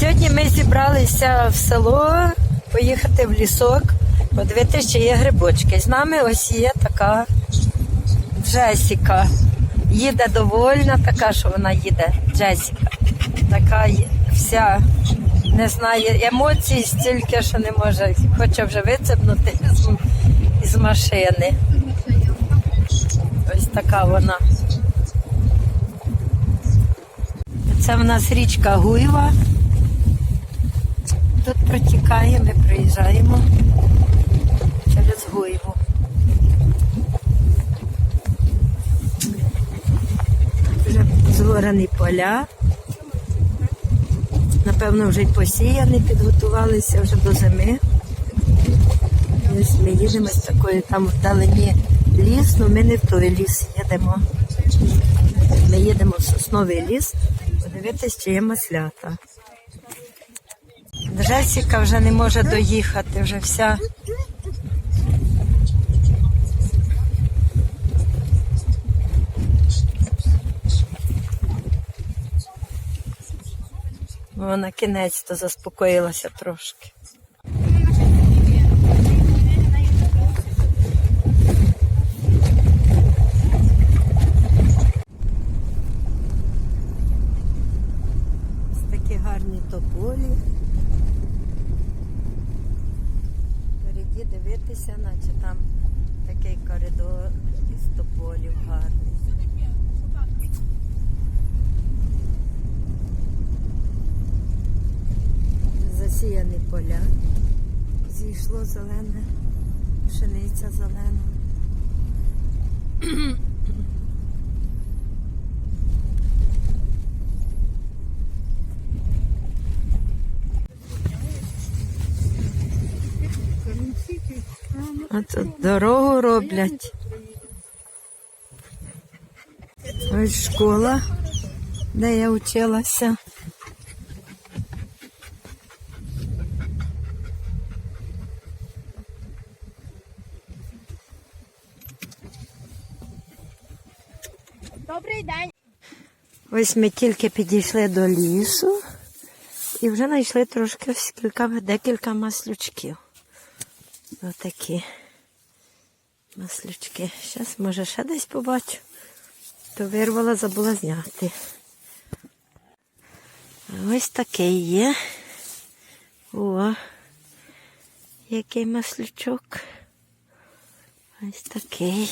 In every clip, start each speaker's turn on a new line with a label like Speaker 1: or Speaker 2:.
Speaker 1: Сьогодні ми зібралися в село, поїхати в лісок, подивитися, чи є грибочки. З нами ось є така Джесіка. Їде довольна, така, що вона їде. Джесіка. Така вся не знає емоцій стільки, що не може. Хоче вже вицепнути з, із машини. Ось така вона. Це в нас річка Гуєва. Тут протікає, ми приїжджаємо через Гуєву. Вже згорені поля. Напевно, вже й посіяні, підготувалися вже до зими. Ми їдемо з такою там вдалині ліс, але ми не в той ліс їдемо. Ми їдемо в сосновий ліс, подивитись, чи є маслята. Джесіка вже не може доїхати, вже вся. Вона кінець то заспокоїлася трошки. Ось такі гарні тополі. Впереді дивитися, наче там такий коридор із тополів гарний. Засіяні поля. Зійшло зелене, пшениця зелена. А тут дорогу роблять. Ось школа, де я вчилася.
Speaker 2: Добрий день.
Speaker 1: Ось ми тільки підійшли до лісу і вже знайшли трошки декілька маслючків. Отакі маслючки. Зараз, може, ще десь побачу. То вирвала, забула зняти. Ось такий є. О, який маслючок. Ось такий.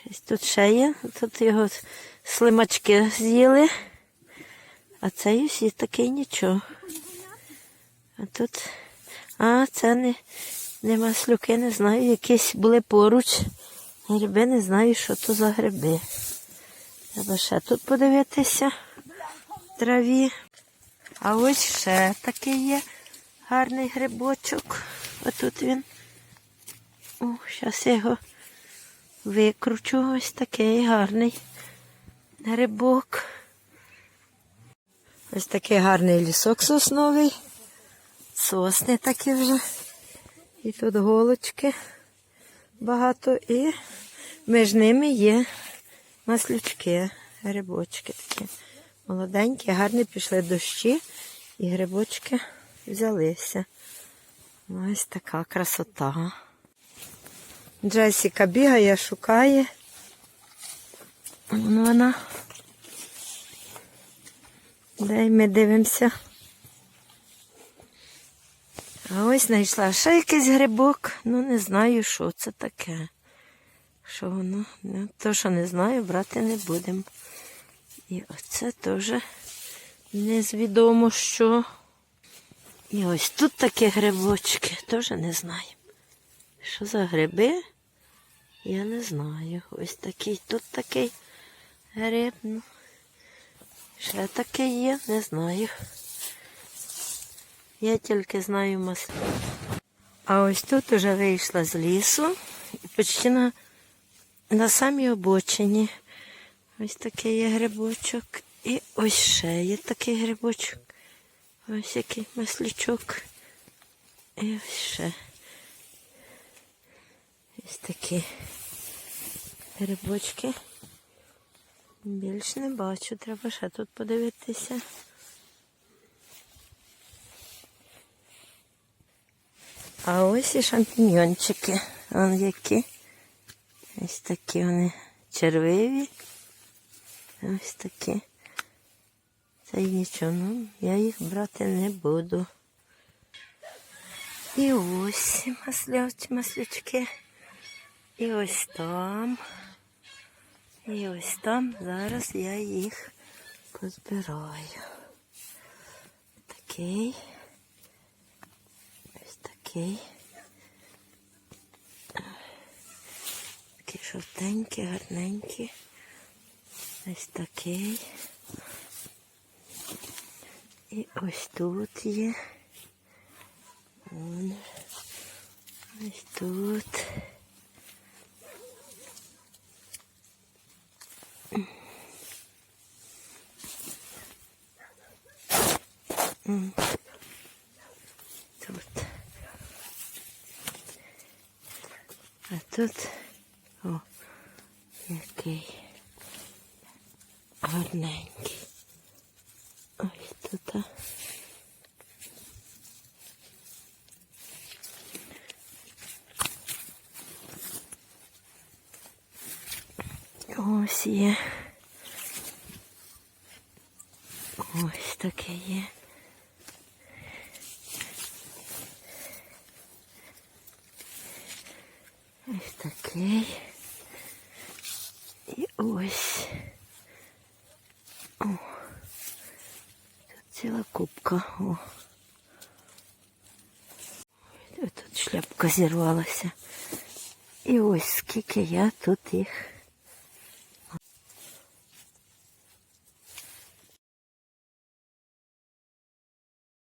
Speaker 1: Щось тут ще є. Тут його слимачки з'їли. А цей ось є такий нічого. А тут. А, це не, не маслюки, не знаю, якісь були поруч. Гриби не знаю, що то за гриби. Треба ще тут подивитися в траві. А ось ще такий є гарний грибочок. Отут він. О, зараз я його викручу. Ось такий гарний грибок. Ось такий гарний лісок сосновий. Сосни такі вже. І тут голочки багато. І між ними є маслючки, грибочки такі. Молоденькі, гарні пішли дощі і грибочки взялися. Ось така красота. Джесіка бігає, шукає. Вон вона. Дай ми дивимося. А ось знайшла ще якийсь грибок. Ну не знаю, що це таке. Що воно? Ну, то, що не знаю, брати не будемо. І оце теж незвідомо що. І ось тут такі грибочки, теж не знаю. Що за гриби? Я не знаю. Ось такий, тут такий гриб. Ну, ще такий є, не знаю. Я тільки знаю масло. А ось тут уже вийшла з лісу і почти на, на самій обочині. Ось такий є грибочок. І ось ще є такий грибочок. Ось який маслючок. І ось ще. Ось такі грибочки. Більш не бачу, треба ще тут подивитися. А ось і шампіньончики. Вон які. Ось такі вони червиві. Ось такі. Та й нічого, ну, я їх брати не буду. І ось маслявці, маслячки. І ось там. І ось там. Зараз я їх позбираю. Такий. Ось такий. Такі жовтенькі, гарненькі. Ось такий. І ось тут є. Вон. Ось тут. М. Тут. А тут о, який гарненький. Ось тут. Ось є. Ось таке є. Ось такий. І ось. О. Тут ціла кубка. О. Ой, Тут шляпка зірвалася. І ось скільки я тут їх